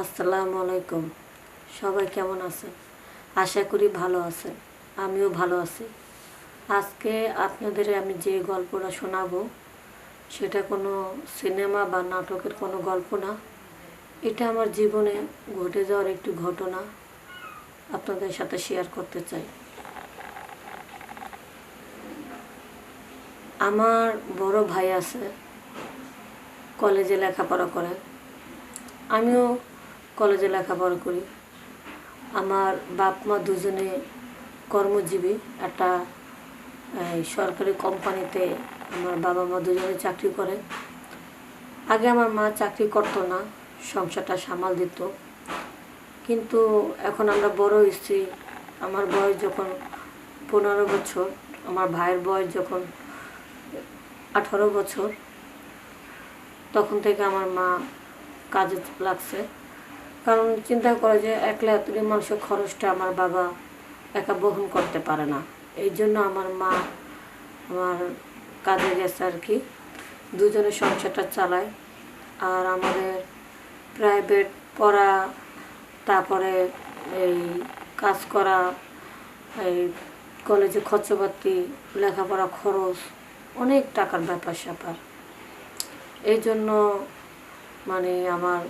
আসসালামু আলাইকুম। সবাই কেমন আছেন? আশা করি ভালো আছেন। আমিও ভালো আছি। আজকে আপনাদের আমি যে গল্পটা শোনাবো, সেটা কোনো সিনেমা বা নাটকের কোনো গল্প না। এটা আমার জীবনে ঘটে যাওয়ার একটি ঘটনা আপনাদের সাথে শেয়ার করতে চাই। আমার বড় ভাই আছে, কলেজে লেখাপড়া করে। আমিও কলেজে লেখাপড়া করি। আমার বাপ মা দুজনে কর্মজীবী, একটা সরকারি কোম্পানিতে আমার বাবা মা দুজনে চাকরি করে। আগে আমার মা চাকরি করতো না, সংসারটা সামাল দিত। কিন্তু এখন আমরা বড় হয়েছি, আমার বয়স যখন পনেরো বছর, আমার ভাইয়ের বয়স যখন আঠারো বছর, তখন থেকে আমার মা কাজে লাগছে। কারণ চিন্তা করে যে একলা এতটি মানুষের খরচটা আমার বাবা একা বহন করতে পারে না। এই জন্য আমার মা, আমার কাজে গেছে আর কি। দুজনে সংসারটা চালায়। আর আমাদের প্রাইভেট পড়া, তারপরে এই কাজ করা, এই কলেজে খরচপাতি, লেখাপড়া খরচ, অনেক টাকার ব্যাপার স্যাপার এই জন্য মানে আমার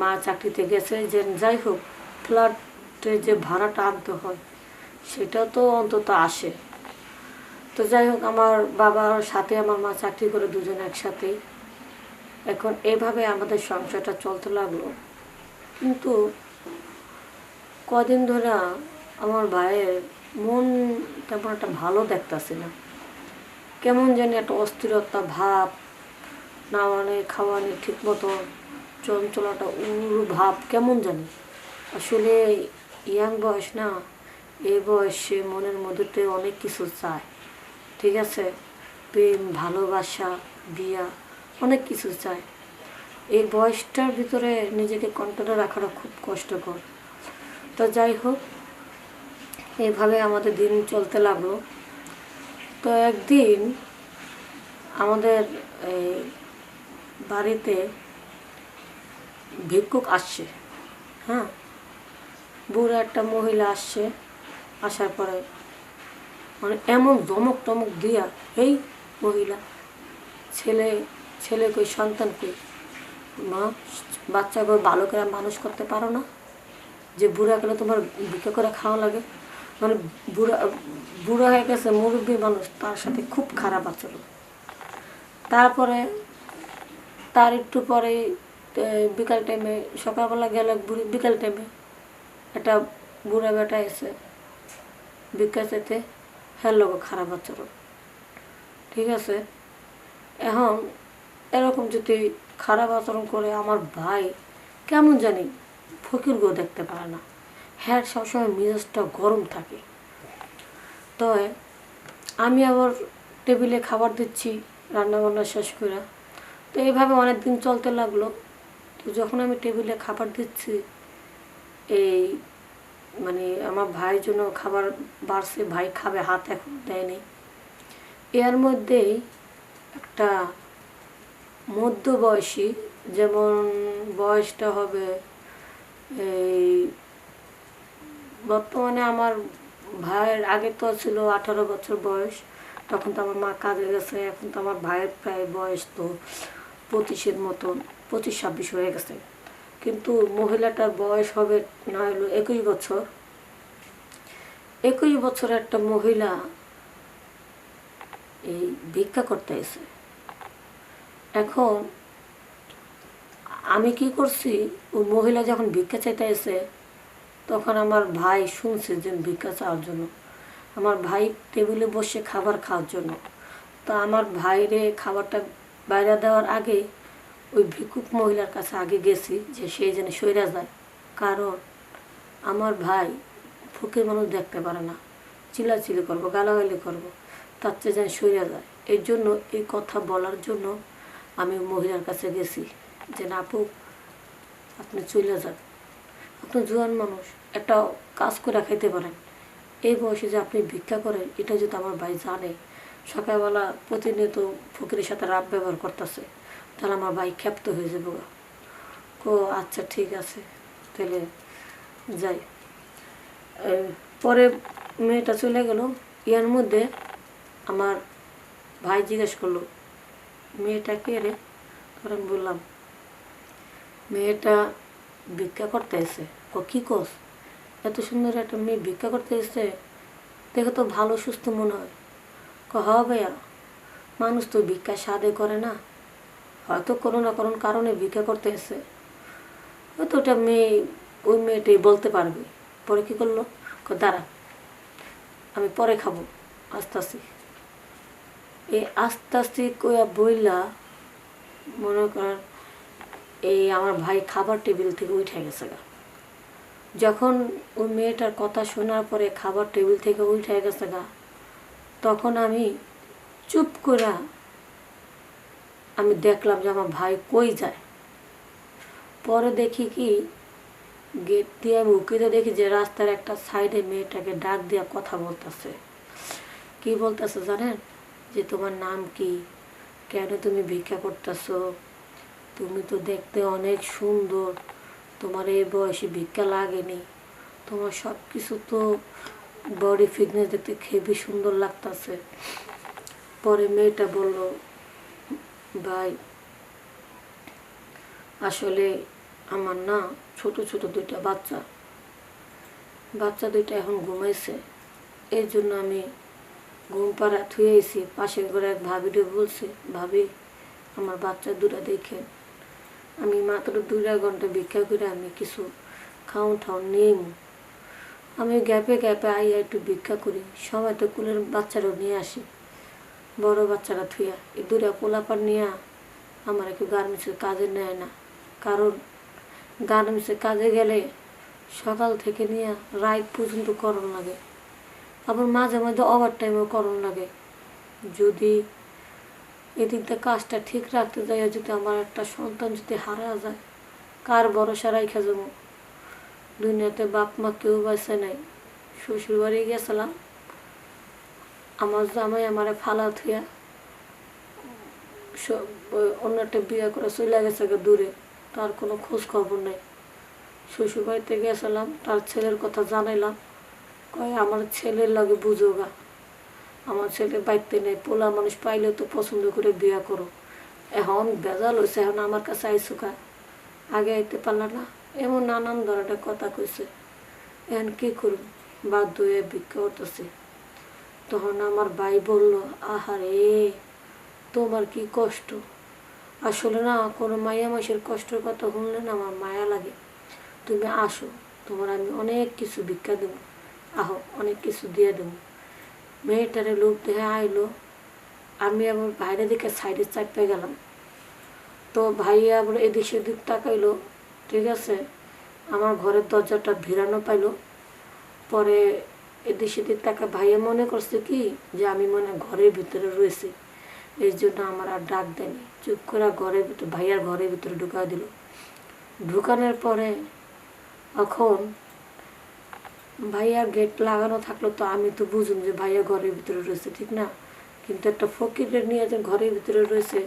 মা চাকরিতে গেছে, যে যাই হোক, ফ্ল্যাটে যে ভাড়াটা আনতে হয় সেটা তো অন্তত আসে। তো যাই হোক, আমার বাবার সাথে আমার মা চাকরি করে দুজন একসাথেই এখন এভাবে আমাদের সংসারটা চলতে লাগল। কিন্তু কদিন ধরে আমার ভাইয়ের মন তেমন একটা ভালো দেখতেছে না। কেমন জানি একটা অস্থিরতা, ভাব, না মানে খাওয়ানি ঠিক মতো চঞ্চলাটা উড়ু ভাব কেমন জানি? আসলে ইয়াং বয়স না এই বয়সে মনের মধ্যেতে অনেক কিছু চায়, ঠিক আছে? প্রেম, ভালোবাসা, বিয়া, অনেক কিছু চায়। এই বয়সটার ভিতরে নিজেকে কন্ট্রোলে রাখাটা খুব কষ্টকর। তো যাই হোক, এভাবে আমাদের দিন চলতে লাগল। তো একদিন আমাদের বাড়িতে ভিক্ষুক আসছে হ্যাঁ? বুড়ো একটা মহিলা আসছে, আসার পরে মানে এমন দমক টমক দিয়া এই মহিলা ছেলে ছেলে কই সন্তান কই? মা, বাচ্চা করে ভালো করে মানুষ করতে পারো না? যে বুড়া গেলে তোমার ভিক্ষা করে খাওয়া লাগে। মানে বুড়া, বুড়ো হয়ে গেছে মুরব্বী মানুষ, তার সাথে খুব খারাপ আচরণ। তারপরে, তার একটু পরে বিকাল টাইমে সকালবেলা গেল বুড়ি, বিকাল টাইমে একটা বুড়া বেটা এসে ভিক্ষা চাইতে হ্যাঁ লোক খারাপ আচরণ। ঠিক আছে? এখন এরকম যদি খারাপ আচরণ করে আমার ভাই, কেমন জানি ফকির গো দেখতে পারে না। হ্যাঁ সবসময় মেজাজটা গরম থাকে। তো আমি আবার টেবিলে খাবার দিচ্ছি রান্না বান্না শেষ করে। তো এইভাবে অনেক দিন চলতে লাগল। তো যখন আমি টেবিলে খাবার দিচ্ছি, এই মানে আমার ভাইয়ের জন্য খাবার বাড়ছে, ভাই খাবে, হাত এখন দেয়নি এর মধ্যেই একটা মধ্যবয়সী, যেমন বয়সটা হবে এই বর্তমানে আমার ভাইয়ের, আগে তো ছিল আঠারো বছর বয়স, তখন তো আমার মা কাজে গেছে, এখন তো আমার ভাইয়ের প্রায় বয়স তো পঁচিশের মতন। পঁচিশ ছাব্বিশ হয়ে গেছে। কিন্তু মহিলাটার বয়স হবে না হলো একুশ বছর। একুশ বছর একটা মহিলা এই ভিক্ষা করতে এসে। এখন আমি কি করছি, ও মহিলা যখন ভিক্ষা চাইতে এসে, তখন আমার ভাই শুনছে যে ভিক্ষা চাওয়ার জন্য। আমার ভাই টেবিলে বসে খাবার খাওয়ার জন্য। তা আমার ভাইরে খাবারটা বাইরে দেওয়ার আগে ওই ভিক্ষুক মহিলার কাছে আগে গেছি যে সেই যেন সইরা যায়। কারণ আমার ভাই ফকির মানুষ দেখতে পারে না। চিলাচিলি করব, গালাগালি করব, তার চেয়ে যেন সইরা যায়। এর জন্য এই কথা বলার জন্য আমি মহিলার কাছে গেছি যে না আপু, আপনি চলে যান। আপনি জোয়ান মানুষ, একটা কাজ করে খাইতে পারেন। এই বয়সে যে আপনি ভিক্ষা করেন, এটা যদি আমার ভাই জানে, সকালবেলা প্রতিনিয়ত ফকিরের সাথে রাব ব্যবহার করতেছে। তাহলে আমার ভাই ক্ষেপ্ত হয়ে যাবে। কো আচ্ছা ঠিক আছে, তাহলে যাই। পরে মেয়েটা চলে গেল। ইয়ার মধ্যে আমার ভাই জিজ্ঞেস করল, মেয়েটা কে রে? তখন বললাম, মেয়েটা ভিক্ষা করতে এসে ও কী কস? এত সুন্দর একটা মেয়ে ভিক্ষা করতে এসে দেখে তো ভালো, সুস্থ মনে হয়। ক হ ভাইয়া, মানুষ তো ভিক্ষা স্বাদে করে না। হয়তো কোনো না কোনো কারণে ভিক্ষা করতে এসে হয়তো ওটা মেয়ে, ওই মেয়েটাই বলতে পারবে। পরে কী করল? দাঁড়া, আমি পরে খাব। আস্তে আস্তে। এই আস্তে আস্তে কইয়া বইলা মনে করেন এই আমার ভাই খাবার টেবিল থেকে উঠে গেছে গা। যখন ওই মেয়েটার কথা শোনার পরে খাবার টেবিল থেকে উঠে গেছে গা, তখন আমি চুপ করে আমি দেখলাম যে আমার ভাই কই যায়। পরে দেখি কি, গেট দিয়ে আমি উকিতে দেখি যে রাস্তার একটা সাইডে মেয়েটাকে ডাক দিয়া কথা বলতেছে। কি বলতেছে জানেন? যে তোমার নাম কি? কেন তুমি ভিক্ষা করতেছো? তুমি তো দেখতে অনেক সুন্দর। তোমার এই বয়সে ভিক্ষা লাগেনি। তোমার সব কিছু তো বডি ফিটনেস দেখতে খেবি সুন্দর লাগতাছে। পরে মেয়েটা বলল ভাই, আসলে আমার না ছোট ছোট দুইটা বাচ্চা। বাচ্চা দুইটা এখন ঘুমাইছে। এই জন্য আমি ঘুম পাড়া থুয়ে এসি পাশের ঘরে এক ভাবিরে বলছে, ভাবি, আমার বাচ্চা দুটা দেখে আমি মাত্র দুইটা ঘণ্টা ভিক্ষা করে আমি কিছু খাউন ঠাউন নিয়ে আমি গ্যাপে গ্যাপে আইয়া একটু ভিক্ষা করি। সময় তো কুলের বাচ্চারাও নিয়ে আসি। বড় বাচ্চারা থুইয়া, এই দুটা পোলাপার নিয়ে আমার একটু গার্মেন্টসের কাজে নেয় না। কারণ গার্মেন্টসের কাজে গেলে সকাল থেকে নিয়ে রাত পর্যন্ত করণ লাগে। আবার মাঝে মাঝে ওভার টাইমও করণ লাগে। যদি এদিকটা কাজটা ঠিক রাখতে যাই যদি আমার একটা সন্তান যদি হারা যায়, কার ভরসা রাইখা যাব? দুনিয়াতে বাপ মা কেউ বাঁচে নাই। শ্বশুর বাড়ি গেছিলাম আমার জামাই আমারে ফালা থুয়া সব অন্য একটা বিয়ে করে চলে গেছে গা দূরে, তার কোনো খোঁজ খবর নেই। শ্বশুর বাড়িতে গেছিলাম, তার ছেলের কথা জানাইলাম। কয়, আমার ছেলের লাগে বুঝো গা, আমার ছেলে বাড়িতে নেই, পোলা মানুষ পাইলে তো পছন্দ করে বিয়া করো। এখন বেজাল হয়েছে এখন আমার কাছে আইসো কা আগে আইতে পারলা না, এমন নানান ধরনের কথা কইছে। এখন কি করুন বাধ্য হয়ে ভিক্ষা করতেছে। তখন আমার ভাই বলল, আহারে, তোমার কি কষ্ট? আসলে না, কোনো মায়া মাসের কষ্টের কথা শুনলে না আমার মায়া লাগে। তুমি আসো, তোমার আমি অনেক কিছু ভিক্ষা দেবো। আহো, অনেক কিছু দিয়ে দেবো। মেয়েটারে লোক দেখে আইলো। আমি আবার বাইরে দিকে সাইডে চাপতে গেলাম। তো ভাইয়া আবার এদিক সেদিক তাকাইলো। ঠিক আছে। আমার ঘরের দরজাটা ভিড়ানো পাইলো। পরে এদিক তাকে ভাইয়া মনে করছে কি? যে আমি মনে ঘরের ভিতরে রয়েছি। এই জন্য আমার আর ডাক দেয়নি। চুপ করে ঘরের ভিতরে ভাইয়ার ঘরের ভিতরে ঢুকা দিল। ঢুকানোর পরে এখন ভাইয়া গেট লাগানো থাকল তো আমি তো বুঝুন যে ভাইয়া ঘরের ভিতরে রয়েছে, ঠিক না? কিন্তু একটা ফকিরের নিয়ে যে ঘরের ভিতরে রয়েছে,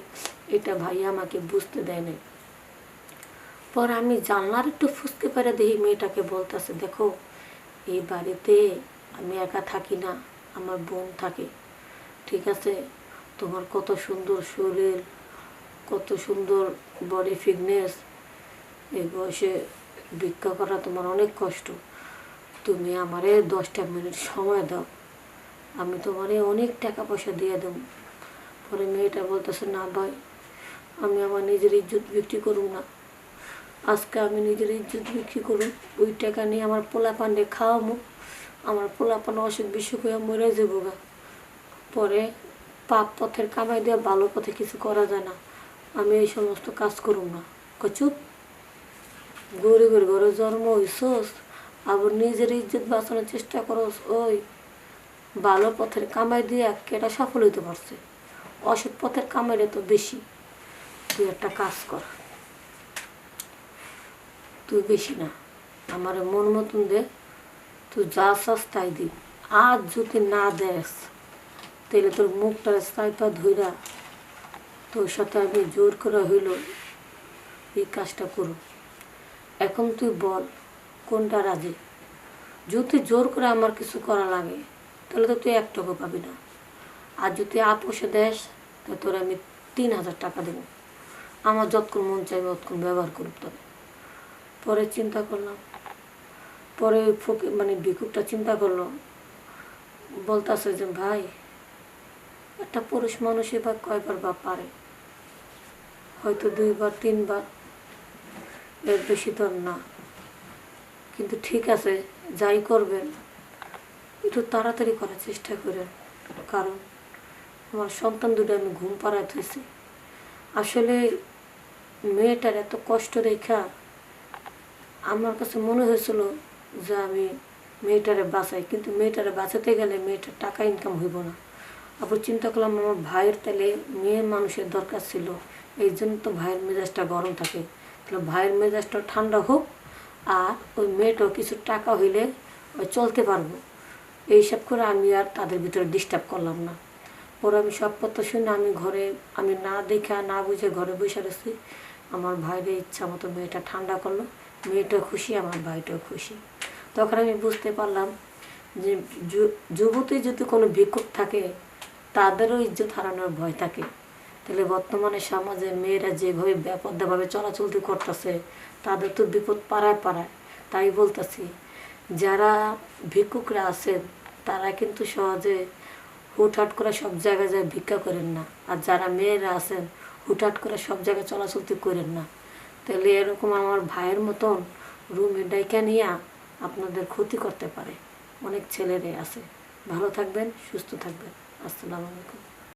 এটা ভাইয়া আমাকে বুঝতে দেয় নাই পর আমি জানলার একটু ফুসকে পেরে দেখি মেয়েটাকে বলতেছে, দেখো, এই বাড়িতে আমি একা থাকি না, আমার বোন থাকে। ঠিক আছে? তোমার কত সুন্দর শরীর, কত সুন্দর বডি ফিটনেস এই বয়সে ভিক্ষা করা তোমার অনেক কষ্ট। তুমি আমারে দশটা মিনিট সময় দাও। আমি তোমারে অনেক টাকা পয়সা দিয়ে দেবো। পরে মেয়েটা বলতেছে, না ভাই, আমি আমার নিজের ইজ্জত বিক্রি করুম না। আজকে আমি নিজের ইজ্জত বিক্রি করুম ওই টাকা নিয়ে আমার পোলা পান্ডে খাওয়ামো আমার পোলা পান অসুখ বিসুখ হয়ে মরে যাব গা। পরে পাপ পথের কামাই দিয়ে ভালো পথে কিছু করা যায় না। আমি এই সমস্ত কাজ করুম না। কচুপ গরিবের ঘরে জন্ম হইসস আবার নিজের ইজ্জত বাঁচানোর চেষ্টা করস, ওই ভালো পথের কামাই দিয়ে কেটা সফল হইতে পারছে। অসৎ পথের কামাইটা তো বেশি। তুই একটা কাজ কর। তুই বেশি না। আমার মন মতন দে। তুই যা চাস তাই দি আজ যদি না দেস তাহলে তোর মুখটা সাইপা ধইরা তোর সাথে আমি জোর করে হইল এই কাজটা করুন এখন তুই বল, কোনটা রাজি? যদি জোর করে আমার কিছু করা লাগে, তাহলে তো তুই এক টাকা পাবি না। আর যদি আপোষে দেশ তাহলে তোর আমি তিন হাজার টাকা দেবো। আমার যতক্ষণ মন চাইবে ততক্ষণ ব্যবহার করব তবে। পরে চিন্তা করলাম। পরে ফকির মানে ভিক্ষুকটা চিন্তা করল, বলতেছে যে, ভাই, একটা পুরুষ মানুষই বা কয়বার বা পারে। হয়তো দুইবার, তিনবার এর বেশি তো না। কিন্তু ঠিক আছে, যাই করবেন, একটু তাড়াতাড়ি করার চেষ্টা করেন। কারণ আমার সন্তান দুটো আমি ঘুম পাড়ায় থইছি। আসলে মেয়েটার এত কষ্ট দেখা আমার কাছে মনে হয়েছিল যে আমি মেয়েটারে বাঁচাই। কিন্তু মেয়েটারে বাঁচাতে গেলে মেয়েটার টাকা ইনকাম হইব না। আবার চিন্তা করলাম, আমার ভাইয়ের তাহলে মেয়ে মানুষের দরকার ছিল। এই জন্য তো ভাইয়ের মেজাজটা গরম থাকে। তাহলে ভাইয়ের মেজাজটা ঠান্ডা হোক, আর ওই মেয়েটাও কিছু টাকা হইলে চলতে পারব। এইসব করে আমি আর তাদের ভিতরে ডিস্টার্ব করলাম না। পরে আমি সব কথা শুনে আমি ঘরে, আমি না দেখা না বুঝে ঘরে বসে রয়েছি। আমার ভাইয়ের ইচ্ছা মতো মেয়েটা ঠান্ডা করল। মেয়েটাও খুশি, আমার ভাইটাও খুশি। তখন আমি বুঝতে পারলাম যে যুবতী যদি কোনো ভিক্ষুক থাকে, তাদেরও ইজ্জত হারানোর ভয় থাকে। তাহলে বর্তমানে সমাজে মেয়েরা যেভাবে ব্যাপকভাবে চলাচলতি করতেছে, তাদের তো বিপদ পাড়ায় পাড়ায়। তাই বলতেছি, যারা ভিক্ষুকরা আছেন, তারা কিন্তু সহজে হুটহাট করে সব জায়গায় যায় ভিক্ষা করেন না। আর যারা মেয়েরা আছেন, হুটহাট করে সব জায়গায় চলাচলতি করেন না। তাহলে এরকম আমার ভাইয়ের মতন রুমে ডাইকা নিয়ে আপনাদের ক্ষতি করতে পারে। অনেক ছেলেরে আছে। ভালো থাকবেন সুস্থ থাকবেন। আসসালামু আলাইকুম।